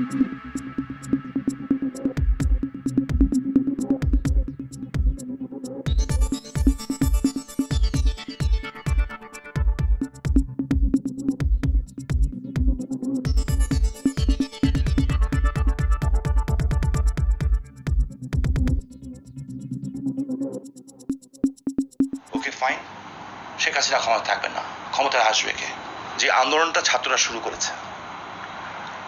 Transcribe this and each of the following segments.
Okay fine Sheikh Hasina ক্ষমতা থাকবেন না। ক্ষমতায় আসবে কে? যে আন্দোলনটা ছাত্ররা শুরু করেছে।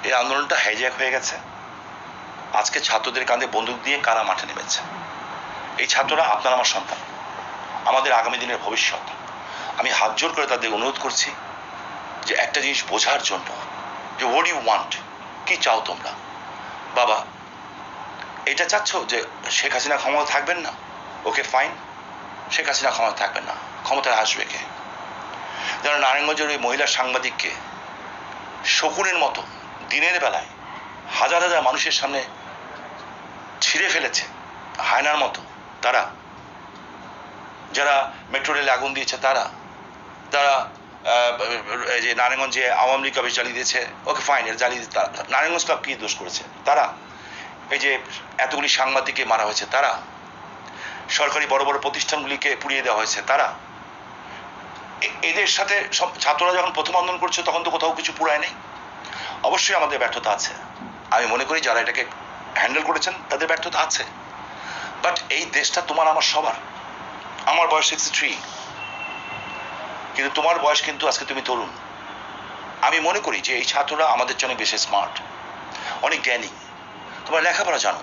এই আন্দোলনটা হাইজ্যাক হয়ে গেছে। আজকে ছাত্রদের কাঁধে বন্দুক দিয়ে কারা মাঠে নেমেছে? এই ছাত্ররা আপনার আমার সন্তান। আমাদের আগামী দিনের ভবিষ্যৎ। আমি হাত জোর করে তাদের অনুরোধ করছি যে একটা জিনিস বোঝার জন্য যে হোয়াট ইউ ওয়ান্ট কি চাও তোমরা? বাবা, এটা চাচ্ছ যে শেখ হাসিনা ক্ষমতা থাকবেন না? ওকে ফাইন শেখ হাসিনা ক্ষমতা থাকবেন না। ক্ষমতায় আসবে কে? যারা নারায়ণগঞ্জের ওই মহিলা সাংবাদিককে শকুনের মতো দিনের বেলায় হাজার হাজার মানুষের সামনে ছিঁড়ে ফেলেছে হায়নার মতো তারা। যারা মেট্রো রেলে আগুন দিয়েছে তারা। তারা যে নারায়ণগঞ্জে আওয়ামী লীগ অফিস জ্বালিয়ে দিয়েছে, ওকে ফাইন জ্বালিয়ে দিতে- তারা- নারায়ণগঞ্জ ক্লাব কি দোষ করেছে? তারা, এই যে এতগুলি সাংবাদিককে মারা হয়েছে, তারা, সরকারি বড় বড় প্রতিষ্ঠানগুলিকে পুড়িয়ে দেওয়া হয়েছে, তারা। এদের সাথে সব ছাত্ররা যখন প্রথম আন্দোলন করছে, তখন তো কোথাও কিছু পুরায় নেই। অবশ্যই আমাদের ব্যর্থতা আছে। আমি মনে করি যারা এটাকে হ্যান্ডেল করেছেন, তাদের ব্যর্থতা আছে। বাট এই দেশটা তোমার, আমার সবার। আমার বয়স সিক্সটি থ্রি কিন্তু তোমার বয়স কিন্তু আজকে তুমি তরুণ। আমি মনে করি যে এই ছাত্ররা আমাদের জন্য বেশি স্মার্ট অনেক জ্ঞানী। তোমার লেখাপড়া জানো।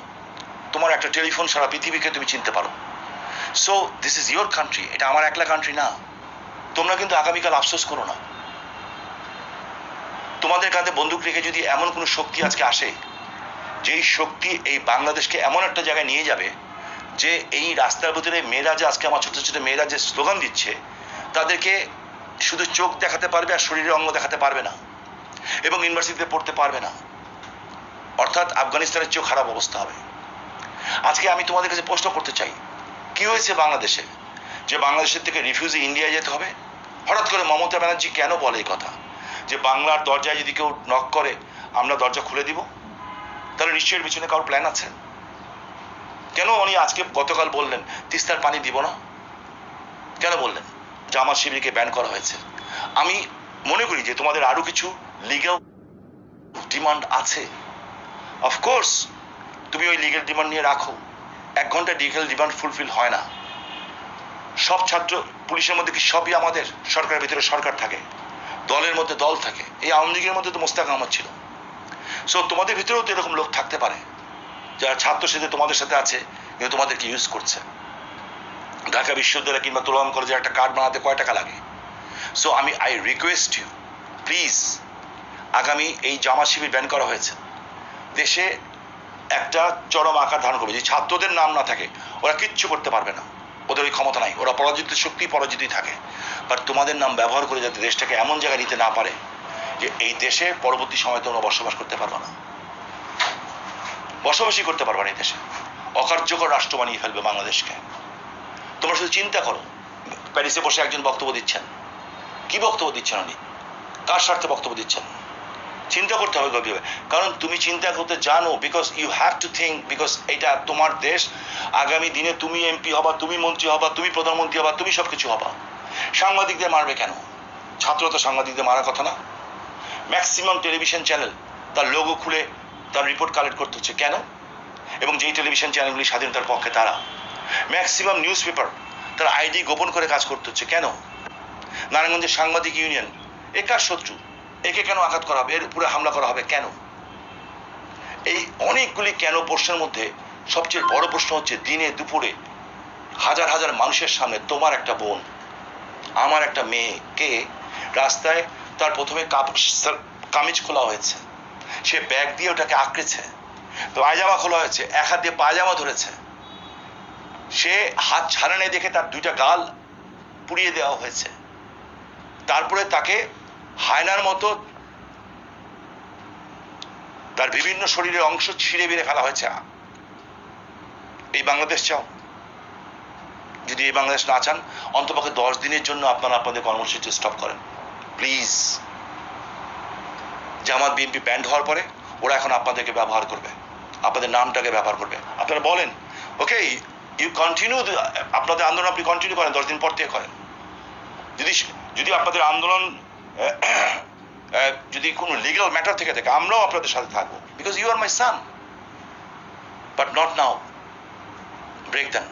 তোমার একটা টেলিফোন সারা পৃথিবীকে তুমি চিনতে পারো। So this is your country এটা আমার একলা কান্ট্রি না। তোমরা কিন্তু আগামীকাল আফসোস করো না। তোমাদের কাঁধে বন্দুক রেখে যদি এমন কোনো শক্তি আজকে আসে, যেই শক্তি এই বাংলাদেশকে এমন একটা জায়গায় নিয়ে যাবে, যে এই রাস্তার ভিতরে মেয়েরা যে আজকে আমার ছোট ছোট মেয়েরা যে স্লোগান দিচ্ছে, তাদেরকে শুধু চোখ দেখাতে পারবে আর শরীরের অঙ্গ দেখাতে পারবে না, এবং ইউনিভার্সিটিতে পড়তে পারবে না। অর্থাৎ আফগানিস্তানের চেয়েও খারাপ অবস্থা হবে। আজকে আমি তোমাদের কাছে প্রশ্ন করতে চাই, কি হয়েছে বাংলাদেশে? যে বাংলাদেশের থেকে রিফিউজি ইন্ডিয়ায় যেতে হবে? হঠাৎ করে মমতা ব্যানার্জি কেন বলে এই কথা? যে বাংলার দরজায় যদি কেউ নক করে, আমরা দরজা খুলে দিব। তাহলে নিশ্চয়ই পিছনে কারোর প্ল্যান আছে। কেন উনি আজকে গতকাল বললেন, তিস্তার পানি দিব না? কেন বললেন? জামাত শিবিরকে ব্যান করা হয়েছে। আমি মনে করি যে তোমাদের আরও কিছু লিগ্যাল ডিমান্ড আছে। অফকোর্স তুমি ওই লিগেল ডিমান্ড নিয়ে রাখো। এক ঘণ্টা লিগেল ডিমান্ড ফুলফিল হয় না। সব ছাত্র পুলিশের মধ্যে কি সবই আমাদের? সরকারের ভিতরে সরকার থাকে। দলের মধ্যে দল থাকে, এই আওয়ামী লীগের মধ্যে তো মোস্তাক আহমদ ছিল। সো তোমাদের ভিতরেও তো এরকম লোক থাকতে পারে, যারা ছাত্র সাথে তোমাদের সাথে আছে, কিন্তু তোমাদেরকে ইউজ করছে। ঢাকা বিশ্ববিদ্যালয় কিংবা তুলন কলেজে একটা কার্ড বানাতে কয় টাকা লাগে? সো আমি আই রিকোয়েস্ট ইউ প্লিজ আগামী এই জামা শিবির ব্যান করা হয়েছে। দেশে একটা চরম আকার ধারণ করবে। যে ছাত্রদের নাম না থাকে, ওরা কিচ্ছু করতে পারবে না। ওদের ওই ক্ষমতা নাই। ওরা পরাজিত শক্তি, পরাজিতই থাকে। বাট তোমাদের নাম ব্যবহার করে যাতে দেশটাকে এমন জায়গায় নিতে না পারে যে এই দেশে পরবর্তী সময় তোমরা বসবাস করতে পারবে না। বসবাসই করতে পারবে না এই দেশে। অকার্যকর রাষ্ট্র বানিয়ে ফেলবে বাংলাদেশকে। তোমরা শুধু চিন্তা করো। প্যারিসে বসে একজন বক্তব্য দিচ্ছেন। কি বক্তব্য দিচ্ছেন উনি? কার স্বার্থে বক্তব্য দিচ্ছেন? চিন্তা করতে হবে গভীরভাবে কারণ তুমি চিন্তা করতে জানো because you have to think because এটা তোমার দেশ। আগামী দিনে তুমি এমপি হবা, তুমি মন্ত্রী হবা, তুমি প্রধানমন্ত্রী হবা, তুমি সব কিছু হবা। সাংবাদিকদের মারবে কেন? ছাত্র তো সাংবাদিকদের মারার কথা না। ম্যাক্সিমাম টেলিভিশন চ্যানেল তার লোগো খুলে তার রিপোর্ট কালেক্ট করতে হচ্ছে। কেন? এবং যেই টেলিভিশন চ্যানেলগুলি স্বাধীনতার পক্ষে তারা। ম্যাক্সিমাম নিউজ পেপার তার আইডি গোপন করে কাজ করতে হচ্ছে। কেন? নারায়ণগঞ্জের সাংবাদিক ইউনিয়ন এ শত্রু। একে কেন আঘাত করা হবে? এর উপরে হামলা করা হবে কেন? এই অনেকগুলি কেন প্রশ্নের মধ্যে সবচেয়ে বড় প্রশ্ন হচ্ছে, দিনে দুপুরে হাজার হাজার মানুষের সামনে তোমার একটা বোন, আমার একটা মেয়েকে রাস্তায় তার প্রথমে কামিজ খোলা হয়েছে। সে ব্যাগ দিয়ে ওটাকে আঁকড়েছে। পায়জামা খোলা হয়েছে, এক হাত দিয়ে পায়জামা ধরেছে। সে হাত ছাড়ানে দেখে তার দুইটা গাল পুড়িয়ে দেওয়া হয়েছে। তারপরে তাকে হায়নার মতো তার বিভিন্ন শরীরের অংশ ছিঁড়ে বেড়ে ফেলা হয়েছে। এই বাংলাদেশ চাও? যদি এই বাংলাদেশ না চান, অন্তপক্ষে দশ দিনের জন্য আপনারা আপনাদের কর্মসূচি স্টপ করেন। প্লিজ জামাত বিএনপি ব্যান্ড হওয়ার পরে ওরা এখন আপনাদেরকে ব্যবহার করবে। আপনাদের নামটাকে ব্যবহার করবে। আপনারা বলেন ওকে ইউ কন্টিনিউ আপনাদের আন্দোলন আপনি কন্টিনিউ করেন, দশ দিন পর থেকে করেন। যদি যদি আপনাদের আন্দোলন যদি কোনো লিগাল ম্যাটার থেকে থাকে, আমরাও আপনাদের সাথে থাকব because you are my son but not now break then